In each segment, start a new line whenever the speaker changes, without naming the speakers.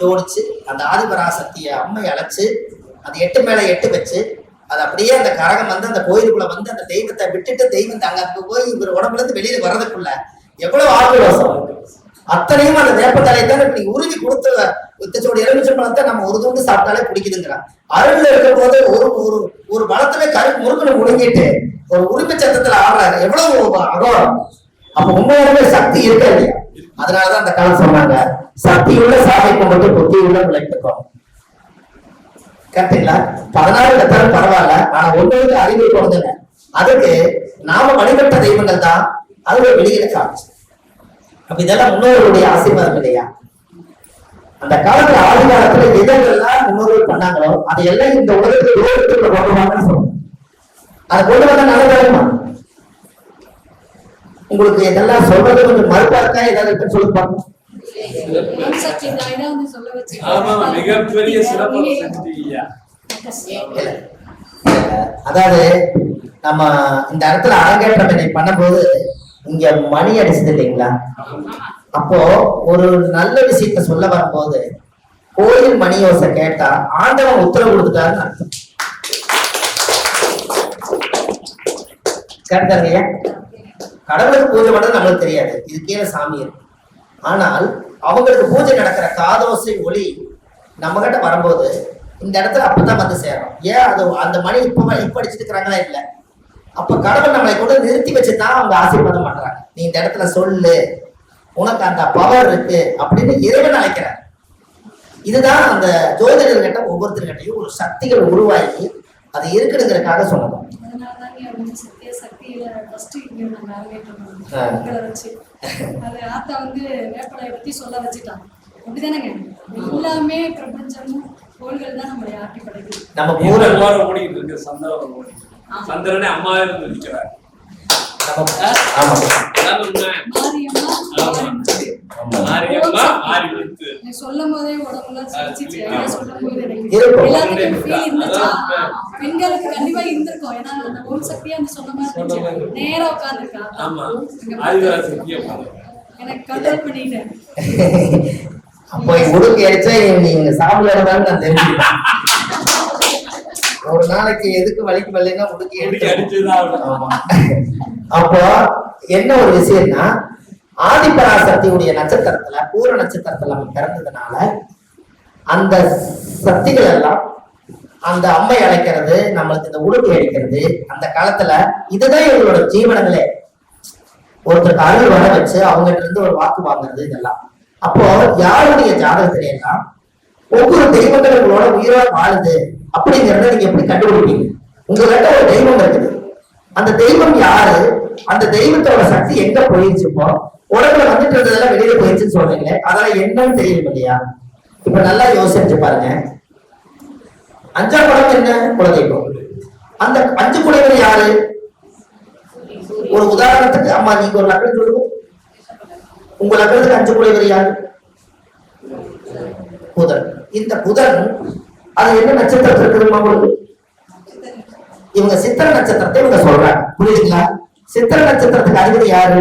ஜோடிச்சு அந்த ஆதிபராசக்திய அம்மை அழைச்சு அந்த எட்டு மேல எட்டு வச்சு அது அப்படியே அந்த கரகம் வந்து அந்த கோயிலுக்குள்ள வந்து அந்த தெய்வத்தை விட்டுட்டு தெய்வம் அங்க போய் இவர் உடம்புல இருந்து வெளியில வர்றதுக்குள்ள எவ்வளவு ஆக்ரோஷம் அத்தனையும் அந்த வேப்பத்தலை தான் இப்படி உருவி கொடுத்த வித்தச்சோட எலுமிச்சை பழத்தை நம்ம ஒரு துண்டு சாப்பிட்டாலே பிடிக்குதுங்கிறான் அருள்ல இருக்கும் போது ஒரு ஒரு ஒரு பழத்துல கரு முருகனை முழுங்கிட்டு ஒரு உரிமை சத்தத்துல ஆடுறாரு. எவ்வளவு அகோரம். அப்ப உண்மையாலுமே சக்தி இருக்கா இல்லையா? அதனாலதான் அந்த காலம் சொன்னாங்க. சக்தி உள்ள சாமி கும்பிட்டு புத்தி உள்ள விளைவிக்கும் கரெக்டுங்களா? பதினாறு கத்தாலும் பரவாயில்ல. ஆனா ஒண்ணு அறிவு குழந்தைங்க அதுக்கு நாம வழிபட்ட தெய்வங்கள் தான் அதுல வெளியில காமிச்சு அப்ப இதெல்லாம் முன்னோர்களுடைய ஆசீர்வாதம் இல்லையா? அந்த காலத்துல ஆதி காலத்துல எதெல்லாம் முன்னோர்கள் பண்ணாங்களோ அதையெல்லாம் இந்த உலகத்துக்கு உலகத்துக்குள்ள கொண்டு வாங்கன்னு சொல்றோம் அது கொண்டு வந்தா நல்லதாகுமா உங்களுக்கு இதெல்லாம் சொல்றது கொஞ்சம் மறுப்பா இருக்கா? ஏதாவது சொல்லி இல்ல. அதாவது நம்ம இந்த இடத்துல அரங்கேற்றம் என்னை பண்ணும்போது இங்க மணி அடிச்சது இல்லைங்களா? அப்போ ஒரு நல்ல விஷயத்த சொல்ல வரும்போது கோயில் மணி யோசை கேட்டா ஆண்டவன் உத்தரவு கொடுத்துட்டாருன்னு அர்த்தம். கேட்டாருங்க கடவுளுக்கு பூஜை பண்ண நம்மளுக்கு தெரியாது. இது கீழே சாமி இருக்கு. ஆனால் அவங்களுக்கு பூஜை நடக்கிற காதோசை ஒளி நம்ம கிட்ட வரும்போது இந்த இடத்துல அப்பதான் வந்து சேரும். ஏன் அது அந்த மணி இப்ப இப்ப அடிச்சுட்டு இருக்கிறாங்களா இல்ல? அப்ப கடவுள் நம்மளை கூட நிறுத்தி வச்சுதான் அவங்க ஆசீர்வாதம் பண்றாங்க. நீ இந்த இடத்துல சொல்லு. உனக்கு அந்த பவர் இருக்கு அப்படின்னு இறைவன் அழைக்கிறார். இதுதான் அந்த ஜோதிடர்கிட்ட ஒவ்வொருத்தர்கிட்டையும் ஒரு சக்திகள் உருவாகி அது இருக்குதுங்கிறதுக்காக சொன்னது.
சத்திய சக்தியில ஃபர்ஸ்ட் இங்க வச்சு. அது ஆத்தா வந்து வேப்பலையை பத்தி சொல்ல வச்சுட்டாங்க அப்படிதானேங்க எல்லாமே பிரபஞ்சமும் கோள்கள் தான் நம்மளை ஆட்டி படைக்குது.
நம்ம பூர
வாரம் ஓடிட்டு இருக்கு. சந்திரன் இருக்கு. சந்திரனே அம்மாவே இருந்து.
மாரியம்மா. சொல்லும் போதே பெண்களுக்கு கண்டிப்பா இருந்திருக்கும். ஏன்னா அந்த ஓம் சக்தியா அந்த சொன்ன மாதிரி இருந்துச்சு. நேரா உட்காந்துருக்கா
ஆமா. ஆதிவார சக்தியை பாருங்க
எனக்கு கண்ட்ரோல் பண்ணிட்டேன்
அப்போ உடுக்கு அடிச்சா நீங்க சாப்பிடலாம் நான் தெரிஞ்சுக்கிட்டேன். ஒரு நாளைக்கு எதுக்கு வலிக்கு வரலைன்னா உடுக்கி. ஆமா. அப்போ என்ன ஒரு விஷயம்னா ஆதிபராசக்தியுடைய நட்சத்திரத்துல பூர நட்சத்திரத்துல நம்ம பிறந்ததுனால அந்த சக்திகள் எல்லாம் அந்த அம்மை அழைக்கிறது நம்மளுக்கு இந்த உடுப்பு அடிக்கிறது அந்த காலத்துல இதுதான் இவங்களோட ஜீவனங்களே. ஒருத்தருக்கு அருள் வர வச்சு அவங்ககிட்ட இருந்து ஒரு வாக்கு வாங்குறது இதெல்லாம். அப்போ யாருடைய ஜாதகத்தில ஒவ்வொரு தெய்வங்கள் உங்களோட உயிரோட வாழுது அப்படிங்கிறத நீங்க எப்படி கண்டுபிடிப்பீங்க? உங்ககிட்ட ஒரு தெய்வம் இருக்குது. அந்த தெய்வம் யாரு? அந்த தெய்வத்தோட சக்தி எங்க போயிருச்சுப்போ உடம்புல வந்துட்டு இருந்ததெல்லாம் வெளியில போயிடுச்சுன்னு சொல்றீங்களே அதெல்லாம் என்னன்னு தெரியும் இல்லையா? இப்ப நல்லா யோசிச்சு பாருங்க. அஞ்சாம் படம் என்ன? குலதெய்வம் அந்த அஞ்சு குடைவர் யாரு? ஒரு உதாரணத்துக்கு அம்மா நீங்க ஒரு லக்கணம் சொல்லுங்க. உங்க லக்கணத்துக்கு அஞ்சு குடைவர் யாரு? புதன். இந்த புதன் அது என்ன நட்சத்திரத்தில் இருக்குதுமா உங்களுக்கு? இவங்க சித்திர நட்சத்திரத்தை இவங்க சொல்றாங்க. புரியுதுங்களா? சித்திர நட்சத்திரத்துக்கு அதிபதி யாரு?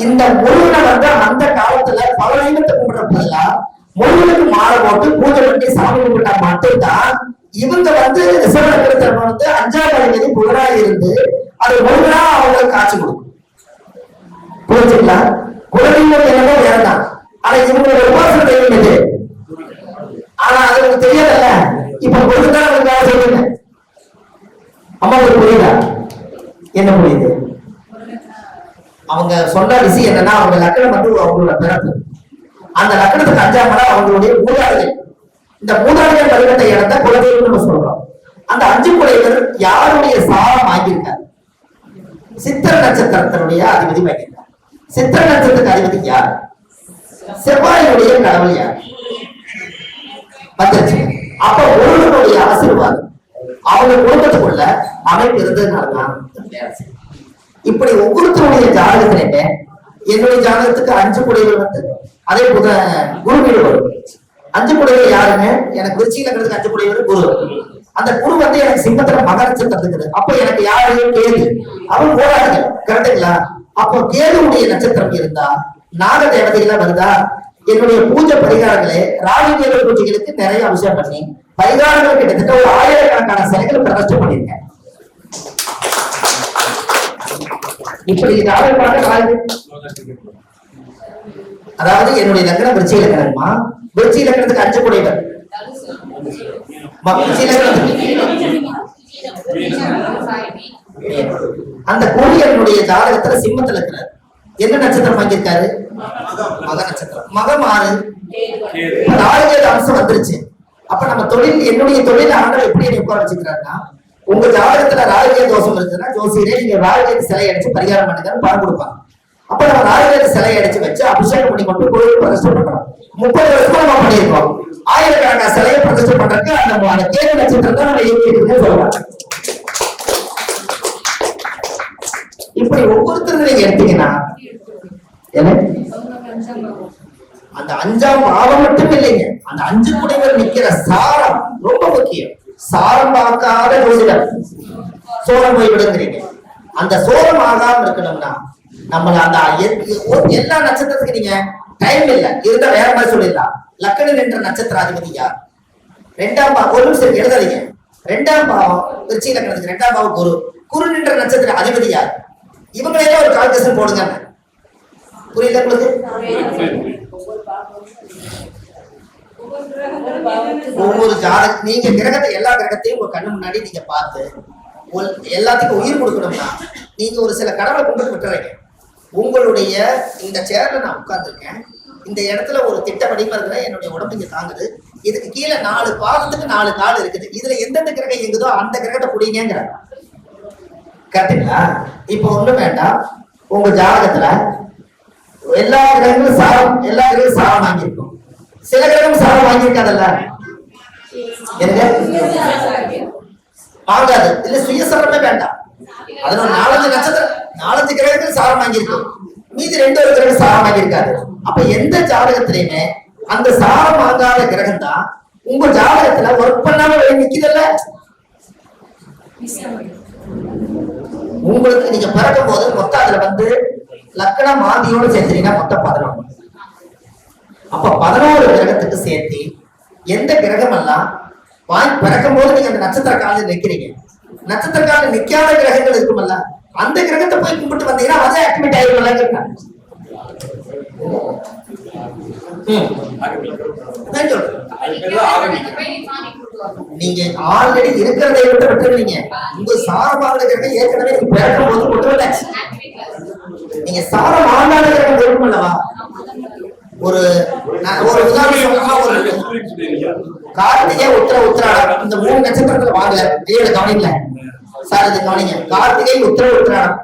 இந்த முருகனை வந்து அந்த காலத்துல பலவீனத்தை கும்பிடுற பதிலா முருகனுக்கு மாலை போட்டு பூஜை பண்ணி சாமி கும்பிட்டா மட்டும்தான் இவங்க வந்து ரிசர்வ் வந்து அஞ்சாம் அதிபதி புகழா இருந்து அது முருகனா அவங்களுக்கு காட்சி கொடுக்கும். புரிஞ்சுங்களா? குலதெய்வம் என்னமோ வேறதான். ஆனா இவங்களோட உபாசன தெய்வம் இது ஆனா அது உங்களுக்கு தெரியல இப்ப முருகன் உங்களுக்கு சொல்லுங்க அம்மா உங்களுக்கு புரியுதா? என்ன புரியுது? அவங்க சொன்ன விஷயம் என்னன்னா அவங்க லக்கணம் வந்து அவங்களோட பிறப்பு. அந்த லக்கணத்துக்கு அஞ்சாம் இடம் அவங்களுடைய மூதாதைகள். இந்த மூதாதைகள் வழிபட்ட இடத்த குலதெய்வம் நம்ம சொல்றோம். அந்த அஞ்சு குலைவர் யாருடைய சாரம் வாங்கியிருக்காரு? சித்திர நட்சத்திரத்தினுடைய அதிபதி வாங்கியிருக்கார். சித்திர நட்சத்திரத்துக்கு அதிபதி யார்? செவ்வாயினுடைய கடவுள் யார்? வந்துருச்சு. அப்ப ஒருவருடைய ஆசீர்வாதம். அவங்க குடும்பத்துக்குள்ள அமைப்பு இருந்ததுனாலதான் வேலை செய்யும். இப்படி ஒவ்வொருத்தருடைய ஜாதகத்திலுமே என்னுடைய ஜாதகத்துக்கு அஞ்சு குடைகள் வந்து அதே புத குரு வீடு வரும். அஞ்சு குடைகள் யாருங்க? எனக்கு விருச்சியில இருக்கிறதுக்கு அஞ்சு குடைகள் குரு. அந்த குரு வந்து எனக்கு சிங்கத்துல மக நட்சத்திரத்துக்கு அப்ப எனக்கு யாரு? கேது. அவன் போராடுங்க கரெக்டுங்களா? அப்போ கேதுவுடைய நட்சத்திரம் இருந்தா நாக தேவதைகளா வருதா? என்னுடைய பூஜை பரிகாரங்களே ராஜகீர பூஜைகளுக்கு நிறைய அபிஷேகம் பண்ணி பரிகாரங்கள் கிட்டத்தட்ட ஒரு ஆயிரக்கணக்கான சிலைகளை பிரதர்ஷம் பண்ணியிருக்கேன். இப்படி ஜாதகமாக காது அதாவது என்னுடைய லக்கணம் விருச்சி லக்கணமா விருச்சி லக்கணத்துக்கு அஞ்சு குடைவர் அந்த கோழியனுடைய ஜாதகத்துல சிம்மத்துல இருக்கிறார். என்ன நட்சத்திரம் வாங்கியிருக்காரு? மக நட்சத்திரம். மகம் ஆறு. இப்ப அம்சம் வந்துருச்சு. அப்ப நம்ம தொழில் என்னுடைய தொழில் ஆண்டவர் எப்படி என்னை உட்கார வச்சுக்கிறாருன்னா உங்க ஜாதகத்துல ராஜகீய தோஷம் இருந்ததுன்னா ஜோசியரே நீங்க ராஜகீய சிலை அடிச்சு பரிகாரம் பண்ணுங்கன்னு பணம் கொடுப்பாங்க. அப்ப நம்ம ராஜகீய சிலை அடிச்சு வச்சு அபிஷேகம் பண்ணி கொண்டு கோயில் பிரதிஷ்டை பண்றோம். முப்பது வருஷமா நம்ம பண்ணியிருக்கோம். ஆயிரக்கணக்கான சிலையை பிரதிஷ்டை பண்றதுக்கு அந்த அந்த நட்சத்திரம் தான் நம்ம இயக்கிட்டு சொல்லுவாங்க. இப்படி ஒவ்வொருத்தரும் நீங்க எடுத்தீங்கன்னா அந்த அஞ்சாம் பாவம் மட்டும் இல்லைங்க. அந்த அஞ்சு குடைவர் நிக்கிற சாரம் ரொம்ப முக்கியம். சாரம் பார்க்காத ஜோதிடம் சோரம் போய் விடுங்கிறீங்க அந்த சோரம் ஆகாம இருக்கணும்னா நம்மள அந்த எல்லா நட்சத்திரத்துக்கு நீங்க டைம் இல்ல. இருந்தா வேற மாதிரி சொல்லிடலாம். லக்கணம் நின்ற நட்சத்திர அதிபதி யார்? ரெண்டாம் பாவம் ஒரு நிமிஷம் எழுதாதீங்க. ரெண்டாம் பாவம் திருச்சி லக்கணத்துக்கு ரெண்டாம் பாவம் குரு. குரு நின்ற நட்சத்திர அதிபதி யார்? இவங்களே ஒரு கால்குலேஷன் போடுங்க. புரியுதா உங்களுக்கு? ஒவ்வொரு ஜாத நீங்க கிரகத்தை எல்லா கிரகத்தையும் உங்க கண்ணு முன்னாடி நீங்க பார்த்து எல்லாத்துக்கும் உயிர் கொடுக்கணும்னா நீங்க ஒரு சில கடவுளை கொண்டு விட்டுறீங்க. உங்களுடைய இந்த சேர்ல நான் உட்கார்ந்துருக்கேன். இந்த இடத்துல ஒரு திட்ட வடிவம் இருக்கிற என்னுடைய உடம்பு இங்க தாங்குது. இதுக்கு கீழே நாலு பாதத்துக்கு நாலு கால் இருக்குது. இதுல எந்தெந்த கிரகம் இயங்குதோ அந்த கிரகத்தை பிடிங்கிற கரெக்டுங்களா இப்போ ஒண்ணும் வேண்டாம். உங்க ஜாதகத்துல எல்லா கிரகங்களும் சாரம் எல்லா கிரகங்களும் சாரம் வாங்கியிருக்கும். சில பேரும் சாரம் வாங்கியிருக்காதல்ல வாங்காது. இல்ல சுயசாரமே வேண்டாம். அதுல நாலஞ்சு நட்சத்திரம் நாலஞ்சு கிரகங்கள் சாரம் வாங்கியிருக்கும் மீதி ரெண்டு ஒரு கிரகம் சாரம் வாங்கியிருக்காது அப்ப எந்த ஜாதகத்திலையுமே அந்த சாரம் வாங்காத கிரகம் தான் உங்க ஜாதகத்துல ஒர்க் பண்ணாம வெளிய நிக்குதுல்ல? உங்களுக்கு நீங்க பிறக்கும் போது மொத்தம் அதுல வந்து லக்கணம் மாதியோட சேர்த்துறீங்கன்னா மொத்தம் பதினொன்று அப்ப பதினொன்று கிரகத்துக்கு சேர்த்து எந்த கிரகம் எல்லாம் வாங்கி பிறக்கும் போது நீங்க அந்த நட்சத்திர காலில் நிக்கிறீங்க? நட்சத்திர காலில் நிக்காத கிரகங்கள் இருக்குமல்ல? அந்த கிரகத்தை போய் கும்பிட்டு வந்தீங்கன்னா அதே ஆக்டிவேட் ஆயிடும்ல நீங்க ஆல்ரெடி இருக்கிறதை விட்டு விட்டுருவீங்க உங்க சாரமாக கிரகம் ஏற்கனவே நீங்க பிறக்கும் போது விட்டுருந்தாச்சு நீங்க சாரம் ஆண்டாத கிரகம் இருக்கும் அல்லவா ஒரு உதாரணம் சொல்லணும்னா ஒரு கார்த்திகை உத்திர உத்திராடம். இந்த மூணு நட்சத்திரத்துல வாங்கல. ஐயோட கவனிக்கல. சார் இது கவனிங்க. கார்த்திகை உத்திர உத்திராடம்.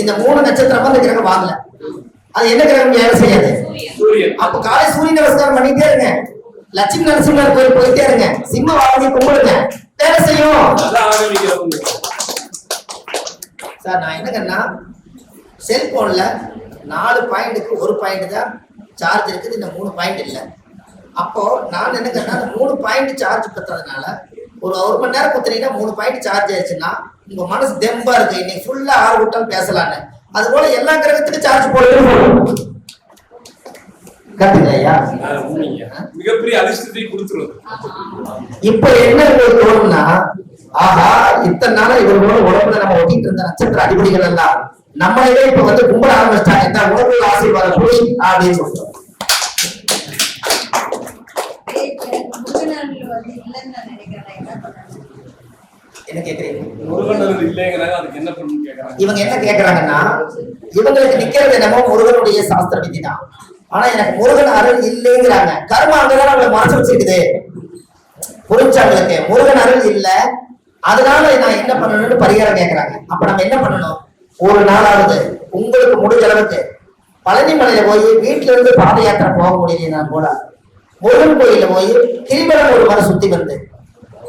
இந்த மூணு நட்சத்திரம் அந்த கிரகம் வாங்கல. அது என்ன கிரகம்? வேலை செய்யாது. அப்ப காலை சூரிய நமஸ்காரம் பண்ணிட்டே இருங்க. லட்சுமி நரசிம்மர் கோயில் போயிட்டே இருங்க. சிம்ம வாகனி கும்பிடுங்க. வேலை செய்யும். சார் நான் என்னங்கன்னா செல்போன்ல நாலு பாயிண்ட்டுக்கு ஒரு பாயிண்ட் தான் சார்ஜ் இருக்குது. இந்த மூணு பாயிண்ட் இல்லை. அப்போ நான் என்ன மூணு பாயிண்ட் சார்ஜ் பத்ததுனால ஒரு ஒரு மணி நேரம் குத்துனீங்கன்னா மூணு பாயிண்ட் சார்ஜ் ஆயிடுச்சுன்னா உங்க மனசு தெம்பா இருக்கு. இன்னைக்கு ஃபுல்லா ஆறு விட்டாலும் பேசலான்னு. அது போல எல்லா கிரகத்துக்கும் சார்ஜ்
உண்மைங்க. மிகப்பெரிய அதிர்ஷ்டத்தை கொடுத்துருவது
இப்ப என்ன தோணும்னா ஆஹா இத்தனை நாளா இவர்களோட உடம்புல நம்ம ஒட்டிட்டு இருந்த நட்சத்திர அடிப்படைகள் எல்லாம் நம்மளே இப்ப வந்து கும்பிட ஆரம்பிச்சிட்டாங்க. இந்த உணவு ஆசீர்வாதம் அப்படின்னு சொல்லிட்டு என்ன கேக்குறீங்க? இவங்க என்ன கேக்குறாங்கன்னா இவங்களுக்கு நிக்கிறது என்னமோ முருகனுடைய சாஸ்திர விதி தான் ஆனா எனக்கு முருகன் அருள் இல்லைங்கிறாங்க. கர்ம அங்கதான் அவங்களை மனசு வச்சிருக்குது. புரிஞ்சாங்களுக்கு முருகன் அருள் இல்ல. அதனால நான் என்ன பண்ணணும்னு பரிகாரம் கேக்குறாங்க. அப்ப நம்ம என்ன பண்ணணும்? ஒரு நாளாவது உங்களுக்கு முடிஞ்ச அளவுக்கு பழனி மலையில போய் வீட்டுல இருந்து பாத யாத்திரை போக முடியல கூட முருகன் கோயில்ல போய் கிரிவலம் ஒரு முறை சுத்தி வந்து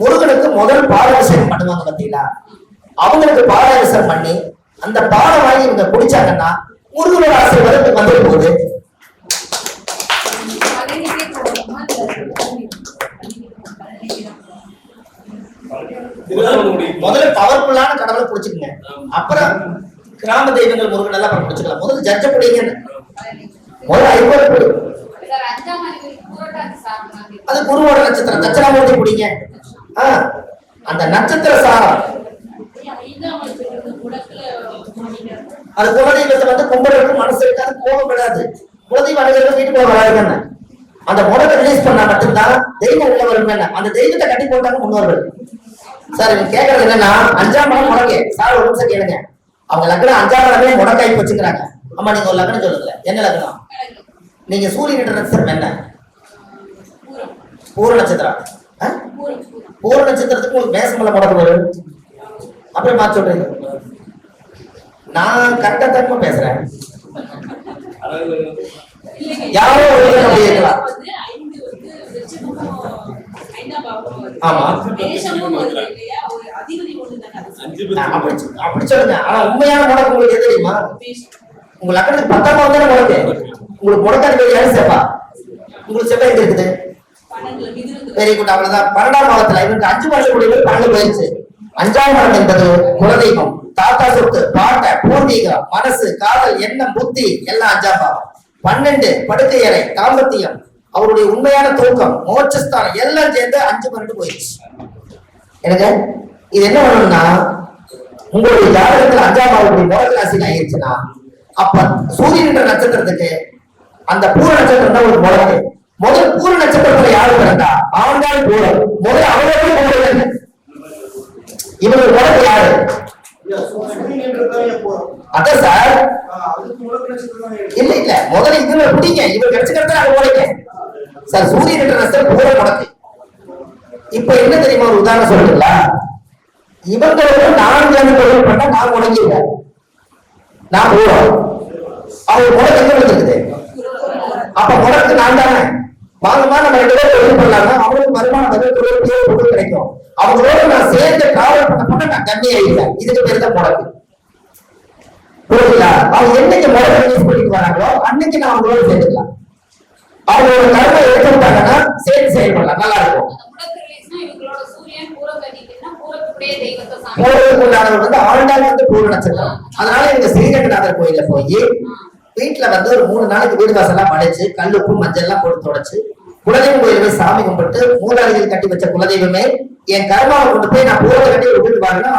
முருகனுக்கு முதல் பாலாபிஷேகம் பண்ணுவாங்க பாத்தீங்களா அவங்களுக்கு பாலாபிஷேகம் பண்ணி அந்த பாலை வாங்கி இவங்க குடிச்சாங்கன்னா முருகனோட ஆசீர்வாதம் வந்துட்டு போகுது. முதல்ல பவர்ஃபுல்லான கடவுளை பிடிச்சுக்கங்க அப்புறம் கிராம தெய்வங்கள் முருகன் எல்லாம் அப்புறம் பிடிச்சுக்கலாம் முதல்ல ஜட்ஜ பிடிங்க. முதல்ல ஐம்பது அது குருவோட நட்சத்திரம். தட்சிணாமூர்த்தி பிடிங்க அந்த நட்சத்திர சாரம். அது குலதெய்வத்தை வந்து கும்பிடுறதுக்கு மனசு இருக்காது கோபம் விடாது குலதெய்வம் அனைவரும் வீட்டு போக வராதுங்க அந்த முடத்தை ரிலீஸ் பண்ணா மட்டும்தான் தெய்வம் உள்ள வரும் அந்த தெய்வத்தை கட்டி போட்டாங்க முன்னோர்கள் சார் நீங்க கேக்குறது என்னன்னா அஞ்சாம் மடம் முடக்கே. சார் ஒரு நிமிஷம் கேளுங்க. அவங்க லக்னம் அஞ்சாம் மடமே முடக்காய் வச்சுக்கிறாங்க அம்மா நீங்க ஒரு லக்னம் சொல்லுங்க என்ன லக்னம்? நீங்க சூரியன் நட்சத்திரம் என்ன? பூர நட்சத்திரம். ஆ? பூர நட்சத்திரத்துக்கு உங்களுக்கு மேசமலை முடக்கு வரும் அப்படியே மாற்றி சொல்றீங்க. நான் கரெக்டா தரமா பேசுறேன்.
அதாவது
யாரோ அப்படி ஆமா. அப்படி
பேர்
சொ- சொல்லுங்க. ஆனா உண்மையான முடக்கு உங்களுக்கு எது தெரியுமா? உங்க லக்கணத்துக்கு பத்தாம் பாவம் தானே முடக்கு. உங்களுக்கு முடக்காது யாரு செவ்வா? உங்களுக்கு செவ்வா எங்க இருக்குது? வெரி குட் அவ்வளவுதான். பன்னெண்டாம் மாதத்துல இவருக்கு அஞ்சு வருஷம் முடிவு பன்னெண்டு போயிருச்சு. அஞ்சாம் மாதம் என்பது குலதெய்வம். தாத்தா சொத்து பாட்டை பூர்வீகம் மனசு காதல் எண்ணம் புத்தி எல்லாம் அஞ்சாம் பாவம் பன்னெண்டு படுக்கை அறை தாம்பத்தியம். அவருடைய உண்மையான தூக்கம் மோட்சஸ்தானம் எல்லாம் சேர்ந்து அஞ்சு பன்னெண்டு போயிடுச்சு எனக்கு இது என்ன பண்ணணும்னா உங்களுடைய ஜாதகத்துல அஞ்சாம் பாவத்துடைய முதல் ராசியில் ஆயிடுச்சுன்னா அப்ப சூரியன் என்ற நட்சத்திரத்துக்கு அந்த பூர நட்சத்திரம் தான் ஒரு முடக்கு முதல் பூர நட்சத்திரத்துல யாரு பிறந்தா? அவன் தான் பூரம் முதல் அவனுக்கு பூரம் இவங்க முடக்கு யாரு? அதான் சார். இல்ல இல்ல. முதல்ல இதுல பிடிங்க. இவர் கிடைச்சுக்கிறத அது முளைக்க சார் சூரியன் என்ற நட்சத்திரம் பூர முடக்கு இப்ப என்ன தெரியுமா? ஒரு உதாரணம் சொல்றீங்களா? இவங்களோட நான் சேர்ந்து பண்ணா நான் முடங்கிடுவேன் நான் பூரம் அவங்க முடக்கு எங்க வந்துருக்குது? அப்ப முடக்கு நான் தானே? வாங்கம்மா நம்ம ரெண்டு பேரும் தொழில் பண்ணலாம்னா அவங்களுக்கு வருமானம் வந்து தொழில் பேர் பொருள் கிடைக்கும். அவங்களோட நான் சேர்ந்து டிராவல் பண்ண பண்ண நான் கம்மி ஆயிடுவேன் இதுக்கு பேர் தான் முடக்கு. புரியுதுங்களா அவங்க என்னைக்கு முடக்கு யூஸ் பண்ணிட்டு வராங்களோ அன்னைக்கு நான் அவங்களோட சேர்ந்துக்கலாம். அவங்களோட கடமை எடுத்துட்டாங்கன்னா சேர்ந்து செயல்படலாம். நல்லா இருக்கும். உண்டானவர் வந்து ஆண்டாள் வந்து பூர்வ நட்சத்திரம். அதனால இவங்க ஸ்ரீரங்கநாதர் கோயில்ல போய் வீட்டுல வந்து ஒரு மூணு நாளைக்கு வீடு வாசல்லாம் மடிச்சு கல்லுப்பு மஞ்சள் எல்லாம் போட்டு தொடச்சு குலதெய்வம் கோயிலுக்கு சாமி கும்பிட்டு மூலாளிகள் கட்டி வச்ச குலதெய்வமே என் கர்மாவை கொண்டு போய் நான் பூரத்தை கட்டி விட்டுட்டு பாருங்க